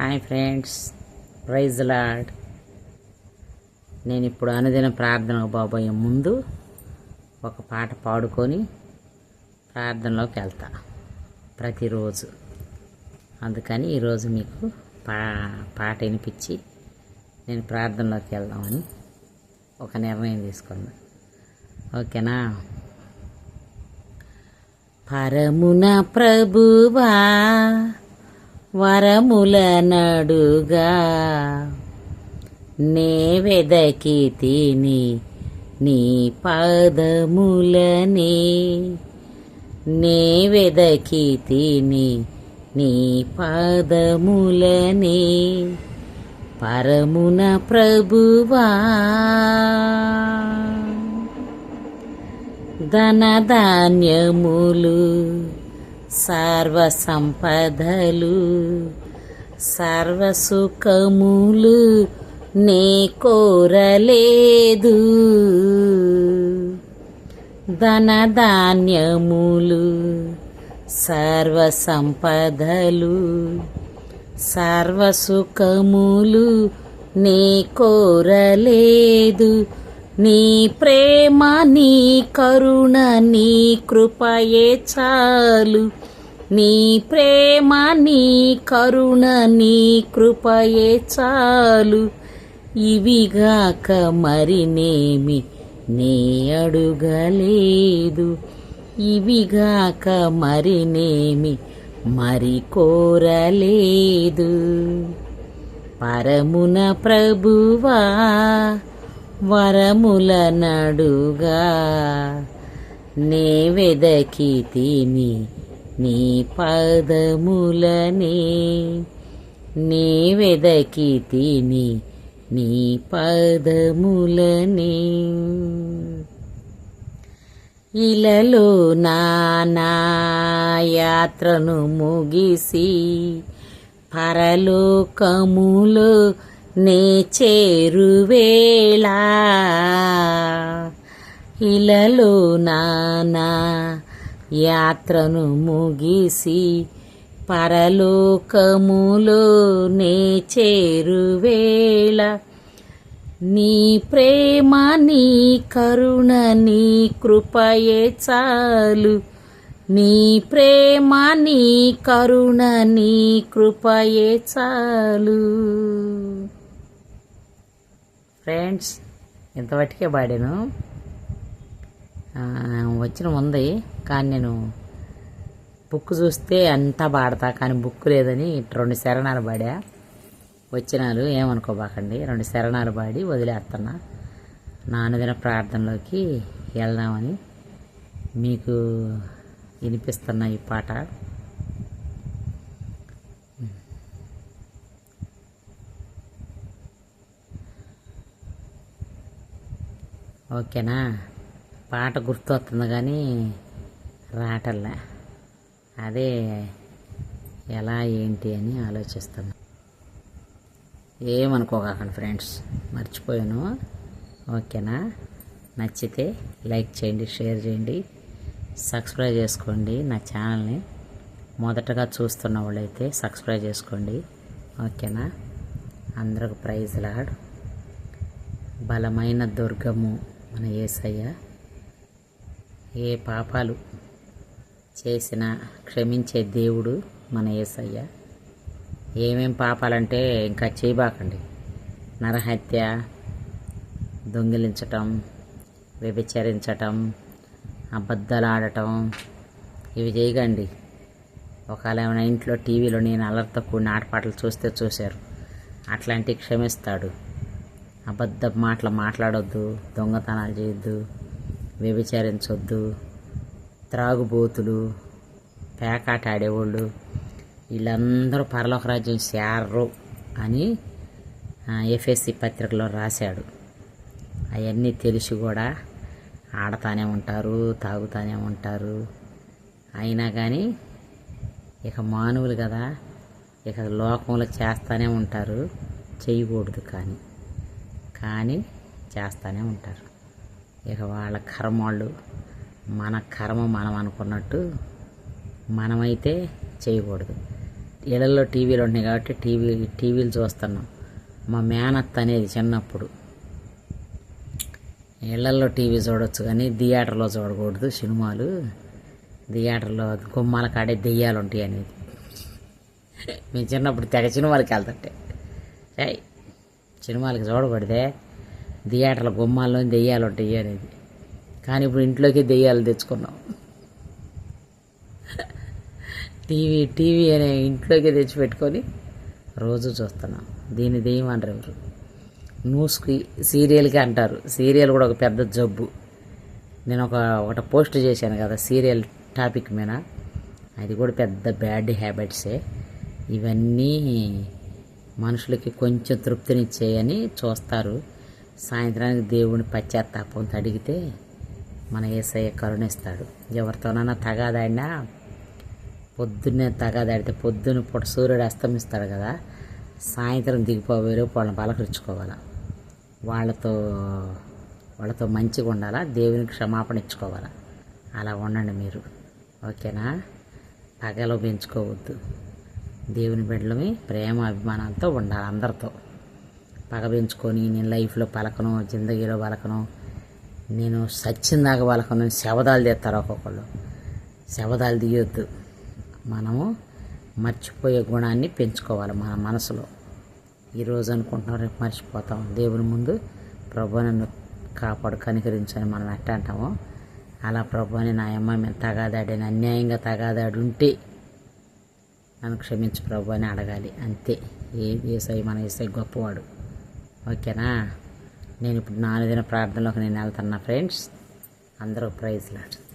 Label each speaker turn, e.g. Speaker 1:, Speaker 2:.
Speaker 1: Hi friends praise lord నేను ఇప్పుడు అనుదిన ప్రార్థనకు బాబోయే ముందు ఒక పాట పాడుకొని ప్రార్థనలోకి వెళ్తా. ప్రతిరోజు. అందుకని ఈరోజు మీకు పా పాట వినిపించి నేను ప్రార్థనలోకి వెళ్దామని ఒక నిర్ణయం తీసుకున్నా. ఓకేనా? పరమున ప్రభువా వరముల నడుగా. నే వెదకి తిని నీ పాదములనే. నే వెదకి తిని నీ పాదములనే. పరమున ప్రభువా. ధనధాన్యములు సర్వ సంపదలు సర్వసుఖములు నే కోరలేదు. ధనధాన్యములు సర్వ సంపదలు సర్వసుఖములు నే కోరలేదు. నీ ప్రేమ నీ కరుణ నీ కృపయే చాలు. నీ ప్రేమ నీ కరుణ నీ కృపయే చాలు. ఇవిగాక మరినేమి నీ అడుగలేదు. ఇవిగాక మరినేమి మరి కోరలేదు. పరమున ప్రభువా వరముల నడుగా నే వెదకి తిని నీ పదములనే. నీ వెదకి తిని నీ పదములనే. ఇలలో నా యాత్రను ముగిసి పరలోకములో నే చేరువేళ ఇలలో నానా యాత్రను ముగిసి పరలోకములో నే చేరువేళ నీ ప్రేమ నీ కరుణ నీ కృపయే చాలు. నీ ప్రేమ నీ కరుణ నీ కృపయే చాలు. ఫ్రెండ్స్ ఇంతవరకే పాడాను. వచ్చిన ఉంది కానీ నేను బుక్ చూస్తే అంతా పాడతా కానీ బుక్ లేదని ఇటు రెండు శరణాలు పాడా. వచ్చినారు ఏమనుకోబాకండి రెండు శరణాలు పాడి వదిలేస్తున్నా నా ప్రార్థనలోకి వెళ్దామని మీకు వినిపిస్తున్న ఈ పాట. ఓకేనా? పాట గుర్తు వస్తుంది కానీ రాటల్లా. అదే ఎలా ఏంటి అని ఆలోచిస్తున్నా. ఏమనుకోకండి ఫ్రెండ్స్ మర్చిపోయాను. ఓకేనా? నచ్చితే లైక్ చేయండి షేర్ చేయండి సబ్స్క్రైబ్ చేసుకోండి నా ఛానల్ని. మొదటగా చూస్తున్న వాళ్ళైతే సబ్స్క్రైబ్ చేసుకోండి. ఓకేనా? అందరికి ప్రైజ్ లాడ్. బలమైన దుర్గము. మన ఏసయ్య ఏ పాపాలు చేసినా క్షమించే దేవుడు మన ఏసయ్య. ఏమేం పాపాలంటే ఇంకా చేయబాకండి. నరహత్య దొంగిలించటం వ్యభిచరించటం అబద్ధలాడటం ఇవి చేయకండి. ఒకవేళ ఏమైనా ఇంట్లో టీవీలో నేను అలర్తో కూడిన ఆటపాటలు చూస్తే చూశారు. అట్లాంటివి క్షమిస్తాడు. అబద్ధ మాటలు మాట్లాడొద్దు దొంగతనాలు చేయొద్దు వ్యభిచరించొద్దు త్రాగుబోతులు పేకాట ఆడేవాళ్ళు వీళ్ళందరూ పరలోక రాజ్యం చేరరు అని ఎఫ్ఎస్సి పత్రికలో రాశాడు. అవన్నీ తెలిసి కూడా ఆడతానే ఉంటారు తాగుతానే ఉంటారు. అయినా కానీ ఇక మానవులు కదా ఇక లోకంలో చేస్తూనే ఉంటారు చేయకూడదు కానీ. కానీ చేస్తూనే ఉంటారు. ఇక వాళ్ళ కర్మ వాళ్ళు మన కర్మ మనం అనుకున్నట్టు మనమైతే చేయకూడదు. ఇళ్ళల్లో టీవీలు ఉన్నాయి కాబట్టి టీవీ టీవీలు చూస్తున్నాం. మా మేనత్త అనేది చిన్నప్పుడు ఇళ్ళల్లో టీవీ చూడొచ్చు కానీ థియేటర్లో చూడకూడదు సినిమాలు. థియేటర్లో గుమ్మాల కాడే దెయ్యాలు ఉంటాయి అనేది. మేము చిన్నప్పుడు తెగ సినిమాలకి వెళ్తుంటే. ఏయ్ సినిమాలకి చూడబడితే థియేటర్ల గుమ్మాల్లో దెయ్యాలు ఉంటాయి అనేది. కానీ ఇప్పుడు ఇంట్లోకి దెయ్యాలు తెచ్చుకున్నాం. టీవీ టీవీ అనే ఇంట్లోకి తెచ్చిపెట్టుకొని రోజు చూస్తున్నాం. దీన్ని దెయ్యం అంటారు ఎవరు? న్యూస్కి సీరియల్కి అంటారు. సీరియల్ కూడా ఒక పెద్ద జబ్బు. నేను ఒక ఒకటి పోస్ట్ చేశాను కదా సీరియల్ టాపిక్ మీద. అది కూడా పెద్ద బ్యాడ్ హ్యాబిట్సే. ఇవన్నీ మనుషులకి కొంచెం తృప్తినిచ్చేయని చూస్తారు. సాయంత్రానికి దేవుని పశ్చాత్తాపం అడిగితే మన ఏసయ్య కరుణిస్తాడు. ఎవరితోనైనా తగాదాడినా పొద్దున్నే తగాదాడితే పొద్దున్న పూట సూర్యుడు అస్తమిస్తాడు కదా సాయంత్రం దిగిపోవేరు వాళ్ళని పలకరించుకోవాలి వాళ్ళతో వాళ్ళతో మంచిగా ఉండాలా? దేవునికి క్షమాపణ ఇచ్చుకోవాలా? అలా ఉండండి మీరు. ఓకేనా? పగలు పెంచుకోవద్దు. దేవుని బిడ్డలమే ప్రేమ అభిమానాలతో ఉండాలి అందరితో. పగ పెంచుకొని నేను లైఫ్లో పలకను జిందగీలో పలకను. నేను సచ్చిందాక పలకను. శవదాలు తీస్తారు ఒక్కొక్కళ్ళు. శవదాలు తీయొద్దు. మనము మర్చిపోయే గుణాన్ని పెంచుకోవాలి మన మనసులో. ఈరోజు అనుకుంటున్నాం రేపు మర్చిపోతాం. దేవుని ముందు ప్రభు నన్ను కాపాడు కనికరించని మనం ఎట్ట అంటామో. అలా ప్రభు అని నా అమ్మ మీద తగాదాడిని అన్యాయంగా తగాదాడి ఉంటే నన్ను క్షమించు ప్రభు అని అడగాలి. అంతే. ఏ ఏసై మన ఏసై గొప్పవాడు. ఓకేనా? నేను ఇప్పుడు నాలుగు దిన ప్రార్థనలోకి నేను వెళ్తున్నా ఫ్రెండ్స్. అందరూ ప్రైజ్ లాడు